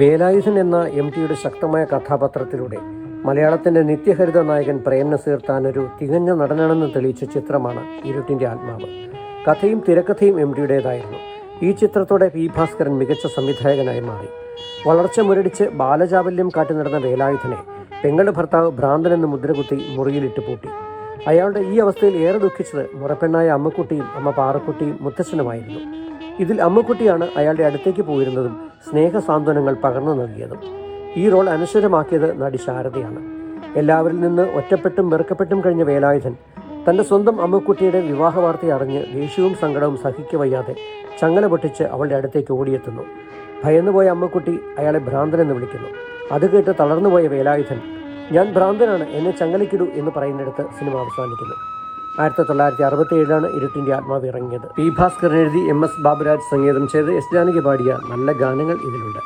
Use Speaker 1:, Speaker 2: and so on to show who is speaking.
Speaker 1: വേലായുധൻ എന്ന എം ടിയുടെ ശക്തമായ കഥാപാത്രത്തിലൂടെ മലയാളത്തിന്റെ നിത്യഹരിത നായകൻ പ്രേം നസീർ താൻ ഒരു തികഞ്ഞ നടനാണെന്ന് തെളിയിച്ച ചിത്രമാണ് ഇരുട്ടിന്റെ ആത്മാവ്. കഥയും തിരക്കഥയും എം ടിയുടേതായിരുന്നു. ഈ ചിത്രത്തോടെ പി ഭാസ്കരൻ മികച്ച സംവിധായകനായി മാറി. വളർച്ച മുരടിച്ച് ബാലചാബല്യം കാട്ടി നടന്ന വേലായുധനെ പെങ്ങളുടെ ഭർത്താവ് ഭ്രാന്തൻ എന്ന് മുദ്രകുത്തി മുറിയിലിട്ട് പൂട്ടി. അയാളുടെ ഈ അവസ്ഥയിൽ ഏറെ ദുഃഖിച്ചത് മുറപ്പെണ്ണായ അമ്മക്കുട്ടിയും അമ്മ പാറക്കുട്ടിയും മുത്തച്ഛനുമായിരുന്നു. ഇതിൽ അമ്മക്കുട്ടിയാണ് അയാളുടെ അടുത്തേക്ക് പോയിരുന്നതും സ്നേഹസാന്ത്വനങ്ങൾ പകർന്നു നൽകിയതും. ഈ റോൾ അനശ്വരമാക്കിയത് നടി ശാരദയാണ്. എല്ലാവരിൽ നിന്ന് ഒറ്റപ്പെട്ടും വെറുക്കപ്പെട്ടും കഴിഞ്ഞ വേലായുധൻ തന്റെ സ്വന്തം അമ്മക്കുട്ടിയുടെ വിവാഹ വാർത്ത അറിഞ്ഞ് ദേഷ്യവും സങ്കടവും സഹിക്കവയ്യാതെ ചങ്ങല പൊട്ടിച്ച് അവളുടെ അടുത്തേക്ക് ഓടിയെത്തുന്നു. ഭയന്നുപോയ അമ്മക്കുട്ടി അയാളെ ഭ്രാന്തനെന്ന് വിളിക്കുന്നു. അത് കേട്ട് തളർന്നുപോയ വേലായുധൻ ഞാൻ ഭ്രാന്തനാണ് എന്നെ ചങ്ങലക്കിടൂ എന്ന് പറയുന്നിടത്ത് സിനിമ അവസാനിക്കുന്നു. ആയിരത്തി തൊള്ളായിരത്തി അറുപത്തി ഏഴിലാണ് ഇരുട്ടിന്റെ ആത്മാവ് ഇറങ്ങിയത്. പി ഭാസ്കരൻ എഴുതി എം എസ് ബാബുരാജ് സംഗീതം ചെയ്ത് എസ് ജാനകി പാടിയ നല്ല ഗാനങ്ങൾ ഇതിലുണ്ട്.